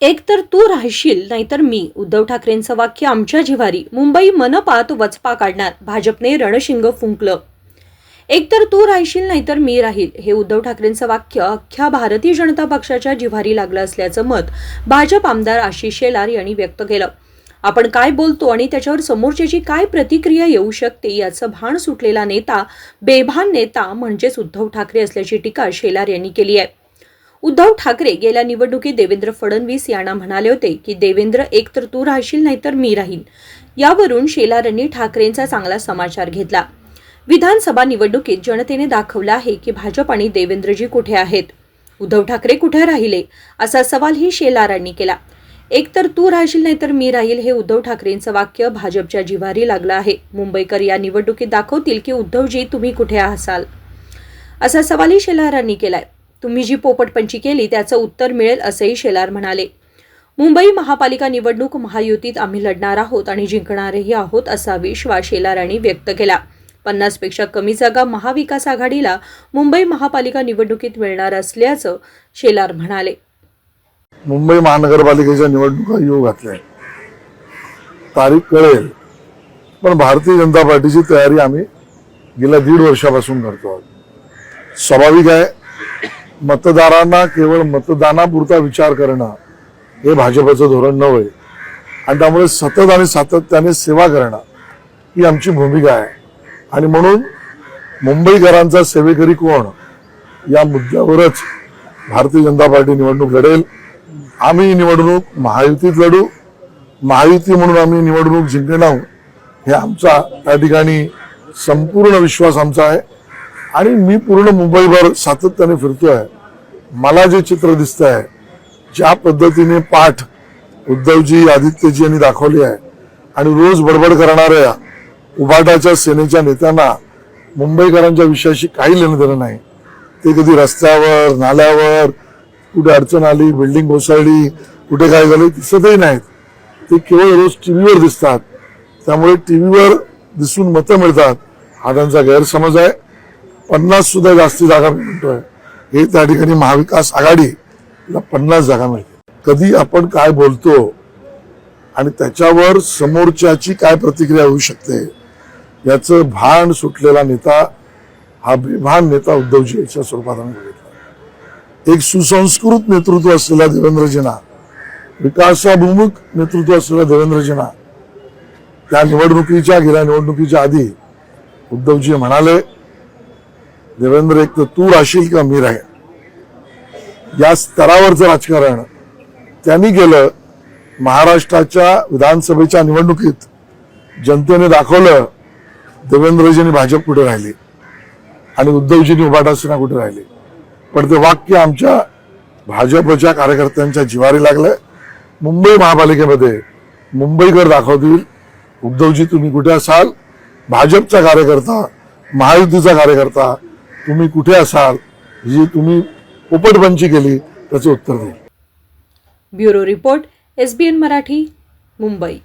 एक तर तू राहशील नाहीतर मी. उद्धव ठाकरेंचं वाक्य आमच्या जिव्हारी. मुंबई मनपात वचपा काढणार. भाजपने रणशिंग फुंकलं. एकतर तू राहशील नाहीतर मी राहील. हे उद्धव ठाकरेंचं वाक्य अख्ख्या भारतीय जनता पक्षाच्या जिव्हारी लागलं असल्याचं मत भाजप आमदार आशिष शेलार यांनी व्यक्त केलं. आपण काय बोलतो आणि त्याच्यावर समोरच्याची काय प्रतिक्रिया येऊ शकते याचं भान सुटलेला नेता बेभान नेता म्हणजेच उद्धव ठाकरे असल्याची टीका शेलार यांनी केली आहे. उद्धव ठाकरे गेल्या निवडणुकीत देवेंद्र फडणवीस यांना म्हणाले होते की देवेंद्र एक तर तू राहशील नाहीतर मी राहील यावरून शेलारांनी ठाकरेंचा चांगला समाचार घेतला. विधानसभा निवडणुकीत जनतेने दाखवलं आहे की भाजप आणि देवेंद्रजी कुठे आहेत? उद्धव ठाकरे कुठे राहिले? असा सवालही शेलारांनी केला. एक तर तू राहशील नाहीतर मी राहील हे उद्धव ठाकरेंचं वाक्य भाजपच्या जिव्हारी लागलं आहे. मुंबईकर या निवडणुकीत दाखवतील की उद्धवजी तुम्ही कुठे असाल? असा सवालही शेलारांनी केलाय. तुम्ही जी पोपटपंची केली त्याचं उत्तर मिळेल असंही शेलार म्हणाले. मुंबई महापालिका निवडणूक महायुतीत आम्ही लढणार आहोत आणि जिंकणारही आहोत असा विश्वास शेलारांनी व्यक्त केला. पन्नासपेक्षा कमी जागा महाविकास आघाडीला मुंबई महापालिका निवडणुकीत मिळणार असल्याचं शेलार म्हणाले. मुंबई महानगरपालिकेच्या निवडणुका येऊ घातल्या तारीख कळेल. पण भारतीय जनता पार्टीची तयारी आम्ही गेल्या दीड वर्षापासून करतो आहोत. स्वाभाविक आहे मतदारांना केवळ मतदानापुरता विचार करणं हे भाजपचं धोरण नव्हे. आणि त्यामुळे सतत आणि सातत्याने सेवा करणं ही आमची भूमिका आहे. आणि म्हणून मुंबईकरांचा सेवेकरी कोण या मुद्द्यावरच भारतीय जनता पार्टी निवडणूक लढेल. आम्ही निवडणूक महायुतीत लढू. महायुती म्हणून आम्ही निवडणूक जिंकणार हे आमचा त्या ठिकाणी संपूर्ण विश्वास आमचा आहे. आणि मी पूर्ण मुंबईभर सातत्याने फिरतोय. मला जे चित्र दिसत आहे ज्या पद्धतीने पाठ उद्धवजी आदित्यजी यांनी दाखवली आहे आणि रोज बडबड करणाऱ्या उभाटाच्या सेनेच्या नेत्यांना मुंबईकरांच्या विषयाशी काही लेणं देणं नाही. ते कधी रस्त्यावर नाल्यावर कुठे अडचण आली बिल्डिंग कोसळली कुठे काय झालं दिसतही नाहीत. ते केवळ रोज टीव्हीवर दिसतात. त्यामुळे टीव्हीवर दिसून मतं मिळतात हा त्यांचा गैरसमज आहे. पन्नास सुद्धा जास्ती जागा मिळतोय. म्हणतोय हे त्या ठिकाणी महाविकास आघाडीला पन्नास जागा मिळते कधी आपण काय बोलतो आणि त्याच्यावर समोरच्याची काय प्रतिक्रिया होऊ शकते याचं भान सुटलेला नेता हा बेभान नेता उद्धवजी याच्या स्वरूपात आम्ही बघितला. एक सुसंस्कृत नेतृत्व असलेला देवेंद्रजींना विकासाभिमुख नेतृत्व असलेला देवेंद्रजींना त्या निवडणुकीच्या गेल्या निवडणुकीच्या आधी उद्धवजी म्हणाले देवेंद्र एक तर तू राहशील का? मी राहील या स्तरावरचं राजकारण. त्यांनी केलं. महाराष्ट्राच्या विधानसभेच्या निवडणुकीत जनतेने दाखवलं देवेंद्रजींनी भाजप कुठे राहिली? आणि उद्धवजींनी उभाटासना कुठे राहिली? पण ते वाक्य आमच्या भाजपच्या कार्यकर्त्यांच्या जिवारी लागलं. मुंबई महापालिकेमध्ये मुंबईकर दाखवतील उद्धवजी तुम्ही कुठे असाल? भाजपचा कार्यकर्ता महायुतीचा कार्यकर्ता तुम्ही कुठे असाल जी तुम्ही पोपटपंची केली त्याचं उत्तर देईल bureau report SBN Marathi Mumbai.